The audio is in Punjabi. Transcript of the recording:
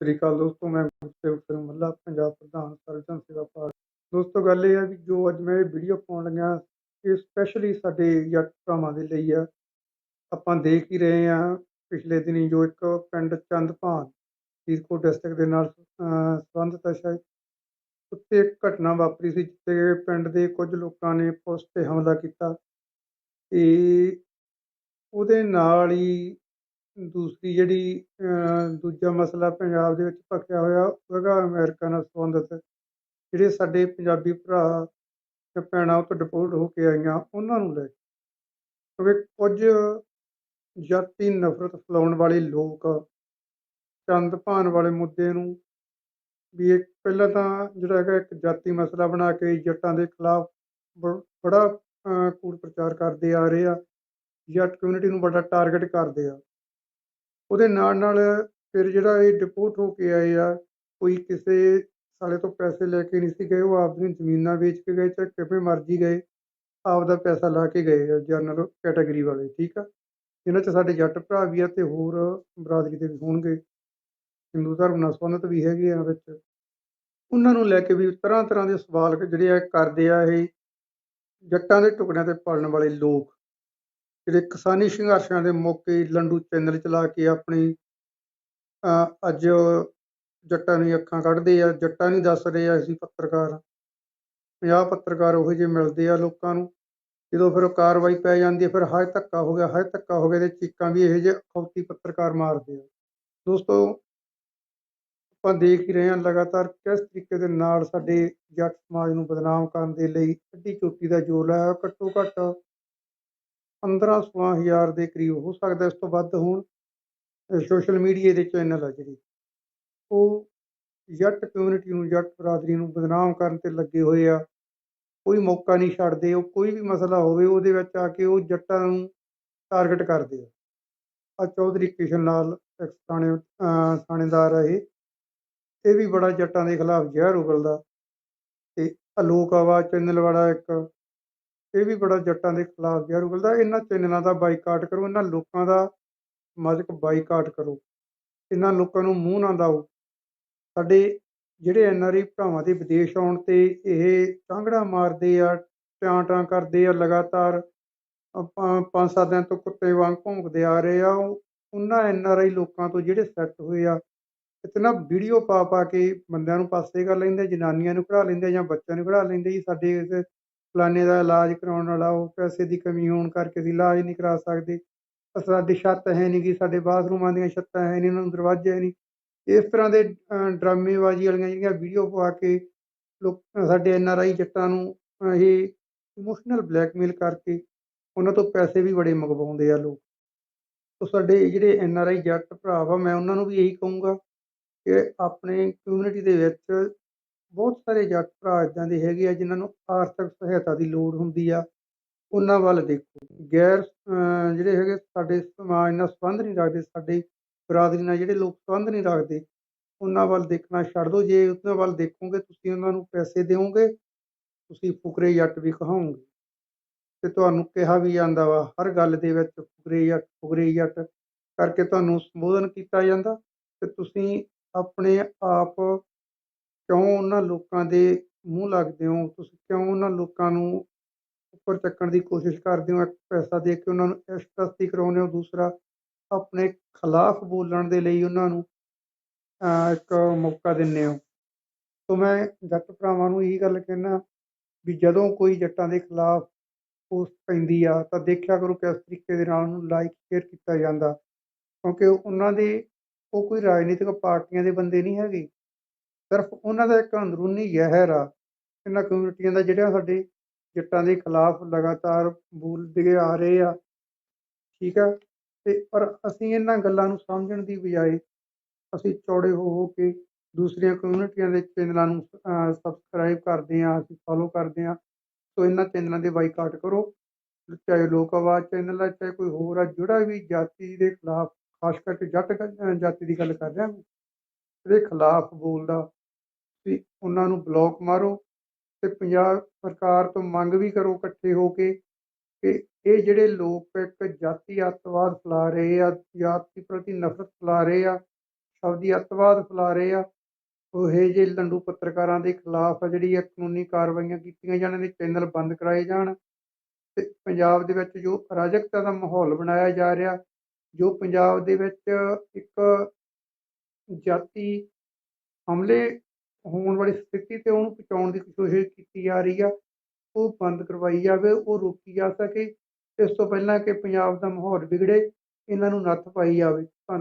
ਸਤਿ ਸ੍ਰੀ ਅਕਾਲ ਦੋਸਤੋ, ਮੈਂ ਗੁਰਸੇਵਕ ਸਿੰਘ ਮੱਲਾ, ਪੰਜਾਬ ਪ੍ਰਧਾਨ ਸਰਜਨ ਸੇਵਾ ਪਾਰਕ ਦੋਸਤੋ, ਗੱਲ ਇਹ ਹੈ ਵੀ ਜੋ ਅੱਜ ਮੈਂ ਇਹ ਵੀਡੀਓ ਪਾਉਣ ਲੱਗਿਆ, ਇਹ ਸਪੈਸ਼ਲੀ ਸਾਡੇ ਜੱਟ ਭਰਾਵਾਂ ਦੇ ਲਈ ਆ। ਆਪਾਂ ਦੇਖ ਹੀ ਰਹੇ ਹਾਂ ਪਿਛਲੇ ਦਿਨੀ ਜੋ ਇੱਕ ਪਿੰਡ ਚੰਦਪਾਨ ਫਰੀਦਕੋਟ ਡਿਸਟ੍ਰਿਕਟ ਦੇ ਨਾਲ ਸੰਬੰਧਿਤ ਹੈ ਸ਼ਾਇਦ, ਉੱਤੇ ਇੱਕ ਘਟਨਾ ਵਾਪਰੀ ਸੀ ਜਿੱਥੇ ਪਿੰਡ ਦੇ ਕੁਝ ਲੋਕਾਂ ਨੇ ਪੁਲਿਸ ਤੇ ਹਮਲਾ ਕੀਤਾ। ਤੇ ਉਹਦੇ ਨਾਲ ਹੀ ਦੂਸਰੀ ਜਿਹੜੀ ਦੂਜਾ ਮਸਲਾ ਪੰਜਾਬ ਦੇ ਵਿੱਚ ਭਖਿਆ ਹੋਇਆ, ਉਹ ਹੈਗਾ ਅਮਰੀਕਾ ਨਾਲ ਸੰਬੰਧਿਤ। ਜਿਹੜੇ ਸਾਡੇ ਪੰਜਾਬੀ ਭਰਾ ਤੇ ਭੈਣਾਂ ਉੱਥੋਂ ਡਿਪੋਰਟ ਹੋ ਕੇ ਆਈਆਂ, ਉਹਨਾਂ ਨੂੰ ਲੈ ਕੇ। ਕਿਉਂਕਿ ਕੁਝ ਜਾਤੀ ਨਫ਼ਰਤ ਫੈਲਾਉਣ ਵਾਲੇ ਲੋਕ ਚੰਦ ਭਾਨ ਵਾਲੇ ਮੁੱਦੇ ਨੂੰ ਵੀ ਇਹ ਪਹਿਲਾਂ ਤਾਂ ਜਿਹੜਾ ਹੈਗਾ ਇੱਕ ਜਾਤੀ ਮਸਲਾ ਬਣਾ ਕੇ ਜੱਟਾਂ ਦੇ ਖਿਲਾਫ ਬੜਾ ਕੂੜ ਪ੍ਰਚਾਰ ਕਰਦੇ ਆ ਰਹੇ ਆ, ਜੱਟ ਕਮਿਊਨਿਟੀ ਨੂੰ ਬੜਾ ਟਾਰਗੇਟ ਕਰਦੇ ਆ। ਉਹਦੇ ਨਾਲ ਨਾਲ ਫਿਰ ਜਿਹੜਾ ਇਹ ਡਿਪੋਰਟ ਹੋ ਕੇ ਆਏ ਆ, ਕੋਈ ਕਿਸੇ ਸਾਲੇ ਤੋਂ ਪੈਸੇ ਲੈ ਕੇ ਨਹੀਂ ਸੀ ਗਏ, ਉਹ ਆਪਦੀਆਂ ਜ਼ਮੀਨਾਂ ਵੇਚ ਕੇ ਗਏ, ਚਾਹੇ ਕਿਵੇਂ ਮਰਜ਼ੀ ਗਏ, ਆਪਦਾ ਪੈਸਾ ਲਾ ਕੇ ਗਏ ਆ ਜਨਰਲ ਕੈਟਾਗਰੀ ਵਾਲੇ, ਠੀਕ ਆ? ਇਹਨਾਂ 'ਚ ਸਾਡੇ ਜੱਟ ਭਰਾ ਵੀ ਆ ਅਤੇ ਹੋਰ ਬਰਾਦਰੀ ਦੇ ਵੀ ਹੋਣਗੇ, ਹਿੰਦੂ ਧਰਮ ਨਾਲ ਸੰਬੰਧਿਤ ਵੀ ਹੈਗੇ ਆ ਵਿੱਚ। ਉਹਨਾਂ ਨੂੰ ਲੈ ਕੇ ਵੀ ਤਰ੍ਹਾਂ ਤਰ੍ਹਾਂ ਦੇ ਸਵਾਲ ਜਿਹੜੇ ਆ ਕਰਦੇ ਆ ਇਹ ਜੱਟਾਂ ਦੇ ਟੁਕੜਿਆਂ ਤੇ ਪਾਲਣ ਵਾਲੇ ਲੋਕ। ਜਿਹੜੇ ਕਿਸਾਨੀ ਸੰਘਰਸ਼ਾਂ ਦੇ ਮੌਕੇ ਲੰਡੂ ਚੈਨਲ ਚਲਾ ਕੇ ਆਪਣੀ ਅੱਜ ਜੱਟਾਂ ਦੀਆਂ ਅੱਖਾਂ ਕੱਢਦੇ ਆ, ਜੱਟਾਂ ਨਹੀਂ ਦੱਸ ਰਹੇ ਆ ਅਸੀਂ ਪੱਤਰਕਾਰ। ਪੰਜਾਹ ਪੱਤਰਕਾਰ ਉਹੋ ਜਿਹੇ ਮਿਲਦੇ ਆ ਲੋਕਾਂ ਨੂੰ, ਜਦੋਂ ਫਿਰ ਉਹ ਕਾਰਵਾਈ ਪੈ ਜਾਂਦੀ ਹੈ ਫਿਰ ਹਾਏ ਧੱਕਾ ਹੋ ਗਿਆ, ਹਾਏ ਧੱਕਾ ਹੋ ਗਿਆ, ਤੇ ਚੀਕਾਂ ਵੀ ਇਹੋ ਜਿਹੇ ਅਖੌਤੀ ਪੱਤਰਕਾਰ ਮਾਰਦੇ ਆ। ਦੋਸਤੋ, ਆਪਾਂ ਦੇਖ ਹੀ ਰਹੇ ਹਾਂ ਲਗਾਤਾਰ ਕਿਸ ਤਰੀਕੇ ਦੇ ਨਾਲ ਸਾਡੇ ਜੱਟ ਸਮਾਜ ਨੂੰ ਬਦਨਾਮ ਕਰਨ ਦੇ ਲਈ ਅੱਡੀ ਚੋਟੀ ਦਾ ਜੋਰ ਲਾਇਆ ਘੱਟੋ ਘੱਟ 15 16 ਹਜ਼ਾਰ ਦੇ ਕਰੀਬ ਹੋ ਸਕਦਾ ਇਸ ਤੋਂ ਵੱਧ ਹੋਣ। ਸੋਸ਼ਲ ਮੀਡੀਆ ਦੇ ਚੈਨਲ ਆ ਜਿਹੜੇ। ਉਹ ਜੱਟ ਕਮਿਊਨਿਟੀ ਨੂੰ, ਜੱਟ ਬਰਾਦਰੀ ਨੂੰ ਬਦਨਾਮ ਕਰਨ ਤੇ ਲੱਗੇ ਹੋਏ ਆ। ਕੋਈ ਮੌਕਾ ਨਹੀਂ ਛੱਡਦੇ, ਉਹ ਕੋਈ ਵੀ ਮਸਲਾ ਹੋਵੇ, ਉਹਦੇ ਵਿੱਚ ਆ ਕੇ ਉਹ ਜੱਟਾਂ ਨੂੰ ਟਾਰਗੇਟ ਕਰਦੇ ਆ। ਆ ਚੌਧਰੀ ਕਿਸ਼ਨ ਲਾਲ ਇੱਕ ਥਾਣੇ ਥਾਣੇਦਾਰ ਆ ਇਹ। ਇਹ ਵੀ ਬੜਾ ਜੱਟਾਂ ਦੇ ਖਿਲਾਫ ਜ਼ਹਿਰ ਉਗਲਦਾ। ਤੇ ਅਲੋਕ ਆਵਾਜ਼ ਚੈਨਲ ਵਾਲਾ ਇੱਕ ਇਹ ਵੀ ਬੜਾ ਜੱਟਾਂ ਦੇ ਖਿਲਾਫ ਜ਼ਹਿਰ ਉਗਲਦਾ, ਇਹਨਾਂ ਚੈਨਲਾਂ ਦਾ ਬਾਈਕਾਟ ਕਰੋ, ਇਹਨਾਂ ਲੋਕਾਂ ਦਾ ਸਮਾਜਿਕ ਬਾਈਕਾਟ ਕਰੋ, ਇਹਨਾਂ ਲੋਕਾਂ ਨੂੰ ਮੂੰਹ ਨਾ ਲਾਓ। ਸਾਡੇ ਜਿਹੜੇ ਐਨਆਰਆਈ ਭਰਾਵਾਂ ਦੇ ਵਿਦੇਸ਼ ਆਉਣ ਤੇ ਇਹ ਚਾਂਗੜਾ ਮਾਰਦੇ ਆ, ਟਾਂ ਟਾਂ ਕਰਦੇ ਆ, ਲਗਾਤਾਰ ਪੰਜ ਸੱਤ ਦਿਨ ਤੋਂ ਕੁੱਤੇ ਵਾਂਗ ਭੌਂਕਦੇ ਆ ਰਹੇ ਆ, ਉਹ ਉਹਨਾਂ ਐਨਆਰਆਈ ਲੋਕਾਂ ਤੋਂ ਜਿਹੜੇ ਸੈੱਟ ਹੋਏ ਆ, ਇਤਨਾ ਵੀਡੀਓ ਪਾ ਪਾ ਕੇ ਬੰਦਿਆਂ ਨੂੰ ਪਾਸੇ ਕਰ ਲੈਂਦੇ, ਜਨਾਨੀਆਂ ਨੂੰ ਕਢਾ ਲੈਂਦੇ ਜਾਂ ਬੱਚਿਆਂ ਨੂੰ ਕਢਾ ਲੈਂਦੇ ਜੀ, ਸਾਡੇ ਇਸ ਫਲਾਣੇ ਦਾ ਇਲਾਜ ਕਰਵਾਉਣ ਵਾਲਾ, ਉਹ ਪੈਸੇ ਦੀ ਕਮੀ ਹੋਣ ਕਰਕੇ ਅਸੀਂ ਇਲਾਜ ਨਹੀਂ ਕਰਾ ਸਕਦੇ। ਸਾਡੀ ਛੱਤ ਹੈ ਨਹੀਂ ਗੀ, ਸਾਡੇ ਬਾਥਰੂਮਾਂ ਦੀਆਂ ਛੱਤਾਂ ਹੈ ਨਹੀਂ, ਉਹਨਾਂ ਨੂੰ ਦਰਵਾਜ਼ੇ ਹੈ ਨਹੀਂ। ਇਸ ਤਰ੍ਹਾਂ ਦੇ ਡਰਾਮੇਬਾਜ਼ੀ ਵਾਲੀਆਂ ਜਿਹੜੀਆਂ ਵੀਡੀਓ ਪਵਾ ਕੇ ਲੋਕ ਸਾਡੇ ਐਨ ਆਰ ਆਈ ਜੱਟਾਂ ਨੂੰ ਇਹ ਇਮੋਸ਼ਨਲ ਬਲੈਕਮੇਲ ਕਰਕੇ ਉਹਨਾਂ ਤੋਂ ਪੈਸੇ ਵੀ ਬੜੇ ਮੰਗਵਾਉਂਦੇ ਆ ਲੋਕ। ਤੋ ਸਾਡੇ ਜਿਹੜੇ ਐਨ ਆਰ ਆਈ ਜੱਟ ਭਰਾ ਵਾ, ਮੈਂ ਉਹਨਾਂ ਨੂੰ ਵੀ ਇਹੀ ਕਹੂੰਗਾ ਕਿ ਆਪਣੇ ਕਮਿਊਨਿਟੀ ਦੇ ਵਿੱਚ ਬਹੁਤ ਸਾਰੇ ਜੱਟ ਭਰਾ ਇਦਾਂ ਦੇ ਹੈਗੇ ਆ ਜਿਨ੍ਹਾਂ ਨੂੰ ਆਰਥਿਕ ਸਹਾਇਤਾ ਦੀ ਲੋੜ ਹੁੰਦੀ ਆ। ਉਹਨਾਂ ਵੱਲ ਦੇਖੋ। ਗੈਰ ਅਹ, ਜਿਹੜੇ ਹੈਗੇ ਸਾਡੇ ਸਮਾਜ ਨਾਲ ਸੰਬੰਧ ਨਹੀਂ ਰੱਖਦੇ ਸਾਡੇ ਬਰਾਦਰੀ ਨਾਲ ਜਿਹੜੇ ਲੋਕ ਸੰਬੰਧ ਨਹੀਂ ਰੱਖਦੇ ਉਹਨਾਂ ਵੱਲ ਦੇਖਣਾ ਛੱਡ ਦਿਓ ਜੇ ਉਹਨਾਂ ਵੱਲ ਦੇਖੋਗੇ ਤੁਸੀਂ ਉਹਨਾਂ ਨੂੰ ਪੈਸੇ ਦਿਓਗੇ ਤੁਸੀਂ ਫੁਕਰੇ ਜੱਟ ਵੀ ਕਹਾਉਂਗੇ ਤੇ ਤੁਹਾਨੂੰ ਕਿਹਾ ਵੀ ਜਾਂਦਾ ਵਾ ਹਰ ਗੱਲ ਦੇ ਵਿੱਚ ਫੁਕਰੇ ਜੱਟ ਫੁਕਰੇ ਜੱਟ ਕਰਕੇ ਤੁਹਾਨੂੰ ਸੰਬੋਧਨ ਕੀਤਾ ਜਾਂਦਾ। ਤੇ ਤੁਸੀਂ ਆਪਣੇ ਆਪ ਕਿਉਂ ਉਹਨਾਂ ਲੋਕਾਂ ਦੇ ਮੂੰਹ ਲੱਗਦੇ ਹੋ? ਤੁਸੀਂ ਕਿਉਂ ਉਹਨਾਂ ਲੋਕਾਂ ਨੂੰ ਉੱਪਰ ਚੱਕਣ ਦੀ ਕੋਸ਼ਿਸ਼ ਕਰਦੇ ਹੋ? ਇੱਕ ਪੈਸਾ ਦੇ ਕੇ ਉਹਨਾਂ ਨੂੰ ਇਸ਼ਤਸਤੀ ਕਰਾਉਂਦੇ ਹੋ ਦੂਸਰਾ ਆਪਣੇ ਖਿਲਾਫ ਬੋਲਣ ਦੇ ਲਈ ਉਹਨਾਂ ਨੂੰ ਅਹ, ਇੱਕ ਮੌਕਾ ਦਿੰਦੇ ਹੋ। ਸੋ ਮੈਂ ਜੱਟ ਭਰਾਵਾਂ ਨੂੰ ਇਹੀ ਗੱਲ ਕਹਿਣਾ ਵੀ ਜਦੋਂ ਕੋਈ ਜੱਟਾਂ ਦੇ ਖਿਲਾਫ ਪੋਸਟ ਪੈਂਦੀ ਆ ਤਾਂ ਦੇਖਿਆ ਕਰੋ ਕਿਸ ਤਰੀਕੇ ਦੇ ਨਾਲ ਉਹਨੂੰ ਲਾਈਕ ਸ਼ੇਅਰ ਕੀਤਾ ਜਾਂਦਾ। ਕਿਉਂਕਿ ਉਹਨਾਂ ਦੇ ਉਹ ਕੋਈ ਰਾਜਨੀਤਿਕ ਪਾਰਟੀਆਂ ਦੇ ਬੰਦੇ ਨਹੀਂ ਹੈਗੇ। ਸਿਰਫ ਉਹਨਾਂ ਦਾ ਇੱਕ ਅੰਦਰੂਨੀ ਜ਼ਹਿਰ ਆ। ਇਹਨਾਂ ਕਮਿਊਨਿਟੀਆਂ ਦਾ ਜਿਹੜਾ ਸਾਡੇ ਜੱਟਾਂ ਦੇ ਖਿਲਾਫ ਲਗਾਤਾਰ ਬੋਲਦੇ ਆ ਰਹੇ ਆ, ਠੀਕ ਆ? ਤੇ ਪਰ ਅਸੀਂ ਇਹਨਾਂ ਗੱਲਾਂ ਨੂੰ ਸਮਝਣ ਦੀ ਬਜਾਏ ਅਸੀਂ ਚੌੜੇ ਹੋ ਹੋ ਕੇ ਦੂਸਰੀਆਂ ਕਮਿਊਨਿਟੀਆਂ ਦੇ ਚੈਨਲਾਂ ਨੂੰ ਸਬਸਕ੍ਰਾਈਬ ਕਰਦੇ ਆ ਅਸੀਂ ਫੋਲੋ ਕਰਦੇ ਆ ਸੋ ਇਹਨਾਂ ਚੈਨਲਾਂ ਦੇ ਬਾਈਕਾਟ ਕਰੋ। ਚਾਹੇ ਲੋਕ ਆਵਾਜ਼ ਚੈਨਲ ਆ, ਚਾਹੇ ਕੋਈ ਹੋਰ ਆ, ਜਿਹੜਾ ਵੀ ਜਾਤੀ ਦੇ ਖਿਲਾਫ, ਖਾਸ ਕਰਕੇ ਜੱਟ ਜਾਤੀ ਦੀ ਗੱਲ ਕਰ ਰਿਹਾ ਮੈਂ ਇਹਦੇ ਖਿਲਾਫ ਬੋਲਦਾ। ਵੀ ਉਹਨਾਂ ਨੂੰ ਬਲੋਕ ਮਾਰੋ ਅਤੇ ਪੰਜਾਬ ਸਰਕਾਰ ਤੋਂ ਮੰਗ ਵੀ ਕਰੋ ਇਕੱਠੇ ਹੋ ਕੇ ਕਿ ਇਹ ਜਿਹੜੇ ਲੋਕ ਇੱਕ ਜਾਤੀ ਅੱਤਵਾਦ ਫੈਲਾ ਰਹੇ ਆ, ਜਾਤੀ ਪ੍ਰਤੀ ਨਫ਼ਰਤ ਫੈਲਾ ਰਹੇ ਆ ਸ਼ਬਦੀ ਅੱਤਵਾਦ ਫੈਲਾ ਰਹੇ ਆ, ਉਹ ਜਿਹੇ ਲੰਡੂ ਪੱਤਰਕਾਰਾਂ ਦੇ ਖਿਲਾਫ ਆ ਜਿਹੜੀ ਆ ਕਾਨੂੰਨੀ ਕਾਰਵਾਈਆਂ ਕੀਤੀਆਂ ਜਾਣ, ਇਹਦੇ ਚੈਨਲ ਬੰਦ ਕਰਾਏ ਜਾਣ ਅਤੇ ਪੰਜਾਬ ਦੇ ਵਿੱਚ ਜੋ ਅਰਾਜਕਤਾ ਦਾ ਮਾਹੌਲ ਬਣਾਇਆ ਜਾ ਰਿਹਾ, ਜੋ ਪੰਜਾਬ ਦੇ ਵਿੱਚ ਇੱਕ ਜਾਤੀ ਹਮਲੇ ਹੋਣ ਵਾਲੀ ਸਥਿਤੀ ਤੇ ਉਹਨੂੰ ਪਹੁੰਚਾਉਣ ਦੀ ਕੋਸ਼ਿਸ਼ ਕੀਤੀ ਜਾ ਰਹੀ ਆ, ਉਹ ਬੰਦ ਕਰਵਾਈ ਜਾਵੇ, ਉਹ ਰੋਕੀ ਜਾ ਸਕੇ, ਇਸ ਤੋਂ ਪਹਿਲਾਂ ਕਿ ਪੰਜਾਬ ਦਾ ਮਾਹੌਲ ਵਿਗੜੇ, ਇਹਨਾਂ ਨੂੰ ਨੱਥ ਪਾਈ ਜਾਵੇ। ਧੰਨ